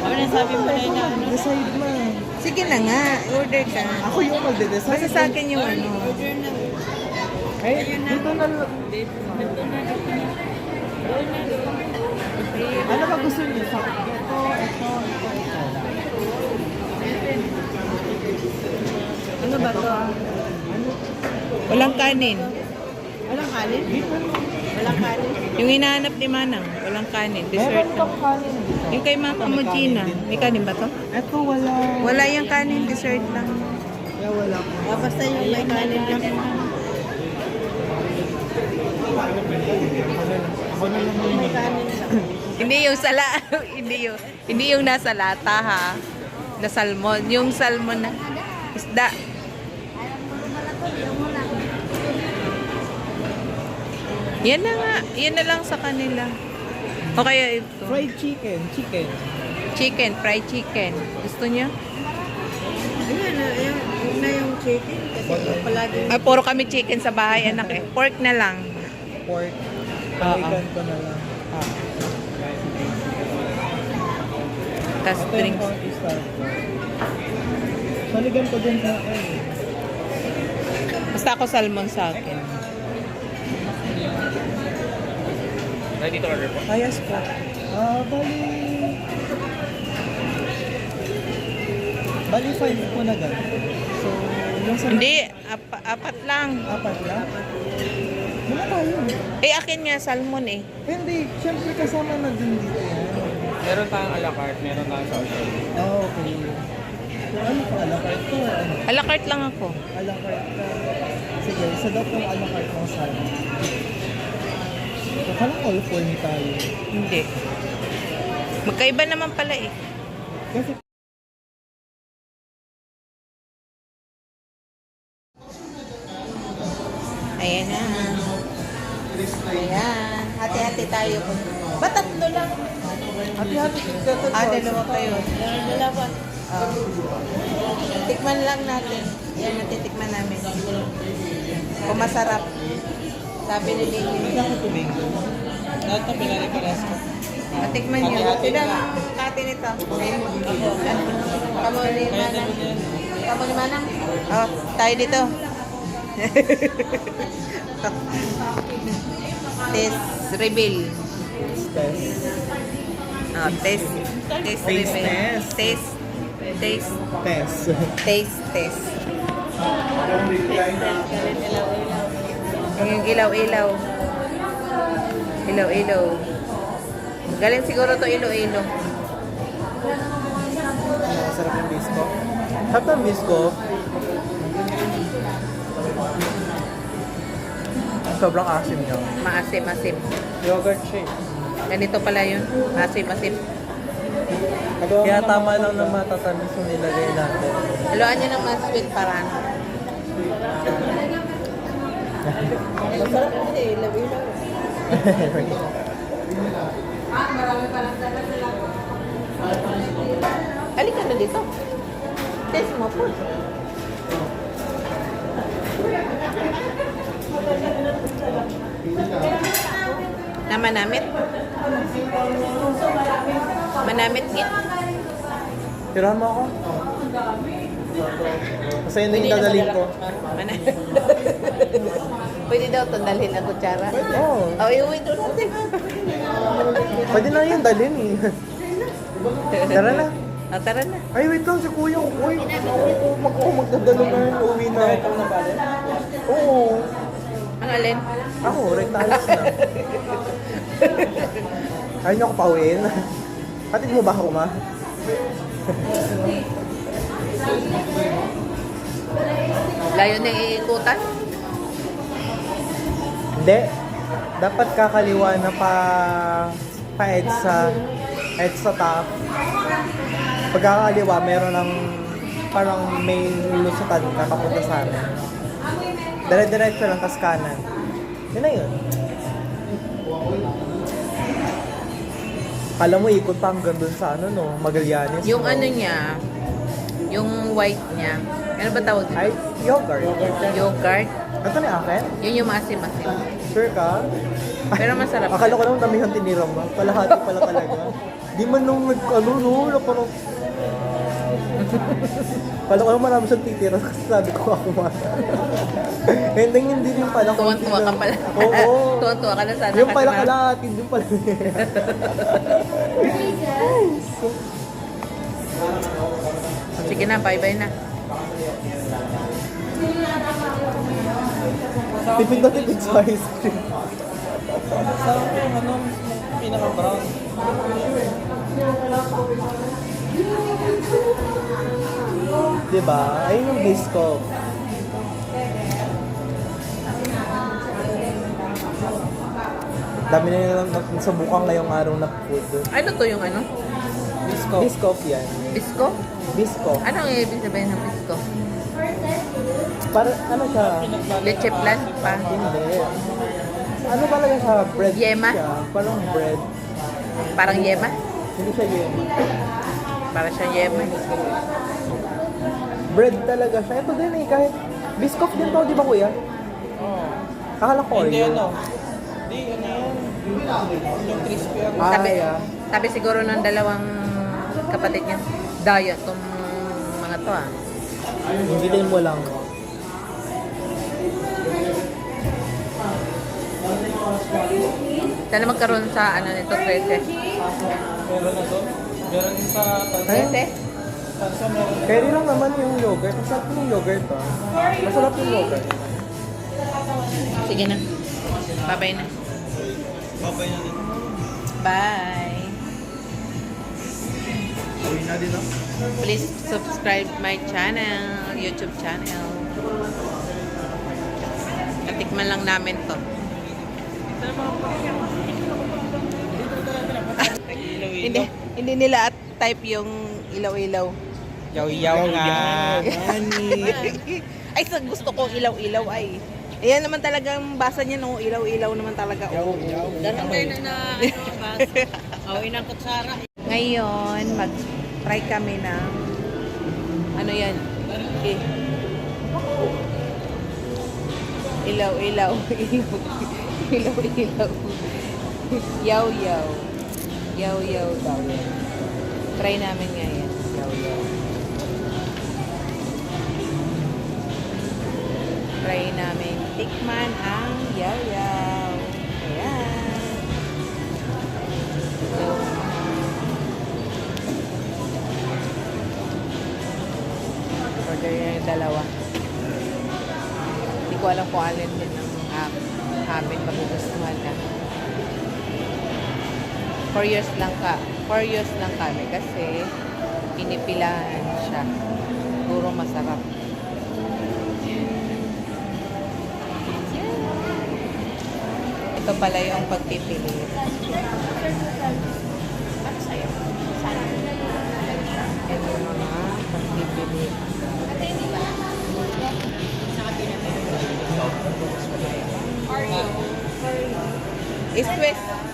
Ano na sabi mo na na ano? Decide mo. Sige na nga, order ka. Ako yung magde-decide. Basta sa akin yung ano. Order na. Eh, dito na lang. Dito dito na dito. Ano ba gusto niyo? Sa ito, ito, ito, ito. Ano ba to? Walang kanin. Walang kanin? Walang kanin? Yung hinahanap ni Manang, walang kanin. Dessert Meron lang. kanin dito? Yung kay Mama Ito, may kanin din. may kanin ba to? Ito wala. Wala yung kanin, dessert lang. Kaya wala ko. Ah, basta yung may kanin lang. May kanin lang. Hindi yung sala, hindi yung, hindi yung nasa lata ha. Na salmon. Yung salmon na isda. Yan na nga. Yan na lang sa kanila. O kaya ito. Fried chicken, chicken. Chicken, fried chicken. Gusto niya? Ayan, ah, ayan. Na yung chicken. Kasi palagi Ay, puro kami chicken sa bahay, anak eh. Pork na lang. Pork. Paligan ko na lang. Ah. Tapos drinks. star ko. Saligan ko din sa akin. Basta ako salmon sa akin. Ayas po. Ah, bali... Bali five po na gan. So, yung sa... Hindi, ap- apat lang. Apat lang? Wala tayo. Eh, akin nga salmon eh. Hindi, syempre kasama na din dito yan. Meron tayong a la carte, meron tayong sa hotel. Oh, okay. So, ano pa, alakart ko or ano? A la carte lang ako. Alakart ka. Sige, isa daw pong alakart ng sana. So, parang all four ni tayo. Hindi. Magkaiba naman pala eh. Kasi Ayan na. Ayan. Hati-hati tayo. Ba't tatlo lang? hati-hati. Ah, dalawa kayo. Dalawa. Ah. tikman lang natin. Yan, natitikman namin. Kung masarap. Sabi ni Lily. Hindi ako tubig. Lahat na pinare-pares ko. Matikman na. ang kati nito? Kamu ni Manang. Kamu ni Manang? Oh, tayo dito. test reveal. Test. Oh, test. Test Taste reveal. test. Taste. Taste. Test. Taste test. Yung ilaw-ilaw. Ilaw-ilaw. Galing siguro to ilo-ilo. Masarap yung bisko. Sarap ng bisko. Sobrang asim niya. Maasim-asim. Yogurt shake. Ganito pala yun. Maasim-asim. Kaya tama lang na matatamis yung nilagay natin. Haluan nyo ng mas sweet para ano. Masarap kasi, ilaw-ilaw. Halika na dito. Taste mo po. Na manamit? Manamit git? Tirahan mo ako. Kasi yun yung dadalhin ko. Pwede daw ito dalhin ang kutsara. Oo. Oh, iuwi doon natin. Pwede na yung dalhin eh. Tara na. Oh, tara na. Ay, wait lang, si kuya. Uy, mag ako magdadalo na yun. Uwi na. Oo. Ang alin? Ako, rectalis na. Ayaw niyo ako pauwiin. Hatid mo ba ako, ma? Layo na iikutan? Hindi. Dapat kakaliwa na pa pa EDSA, EDSA top. Pagkakaliwa, meron ng parang may lusutan ka papunta sa amin. Dire-diretso lang, tas kanan. Yun na yun. Kala mo ikot pa hanggang dun sa ano no, Magallanes. Yung no? ano niya, yung white niya, ano ba tawag? Ay, yogurt. Yogurt. Ito ni akin? Yun yung maasim-asim. Sure ka? Pero masarap. Akala ko naman damihan tinira mo. Kalahati pala talaga. Di man nung nag, ano, no, wala parang... Kala ko naman marami siyang titira kasi sabi ko ako ma. Hindi, hindi din pala. Tuwan-tuwa ka pala. Oo. Tuwan-tuwa ka na sana. Yung pala kalahati, yung pala. Sige na, bye-bye na. tipid na tipid sa ice cream. Sarap yung ano, pinaka-brown. Diba? Ayun yung disco. Dami na nilang nasubukan ngayong araw na food. Ano to yung ano? Disco. Disco yan. Bisco? Disco. Ano ang ibig sabihin ng bisco? Para ano siya? Leche plan pa. Hindi. Ano talaga siya? Bread Yema? siya. Parang bread. Parang yema? Hindi siya yema. Para siya yema. Bread talaga siya. Ito din eh. Kahit biscoff din to, di ba kuya? Oo. Akala ko Hindi Oreo. ano. Hindi, ano yan. Yung crispy ano. Ah, Sabi, yeah. sabi siguro ng dalawang kapatid niya, diet tong mga to ah. Hindi din mo lang. Sana magkaroon sa ano nito, 13. Meron na to. Meron sa tansa. 13? Tansa meron. Carry lang naman yung yogurt. Masarap yung yogurt ah. Masarap yung yogurt. Sige na. Bye-bye na. Babay na din. Bye. Please subscribe my channel, YouTube channel. Natikman lang namin to. hindi, hindi nila at type yung ilaw-ilaw. Yaw-yaw nga. ay, sa gusto ko ilaw-ilaw ay. Ayan naman talagang basa niya no, ilaw-ilaw naman talaga. Oo. Ganun din na na, oh, inang kutsara. Ngayon, mag-try kami ng ano yan? Okay. Ilaw, ilaw, ilaw, ilaw, ilaw. Yaw, yaw. Yaw, yaw. Try namin ngayon. Yaw, yaw. Try namin tikman ang yaw, yaw. Order yung dalawa. Hindi ko alam kung alin din ang um, amin magugustuhan na. Four years lang ka. Four years lang kami kasi pinipilahan siya. Puro masarap. Ito pala yung pagpipili. Ito yung Express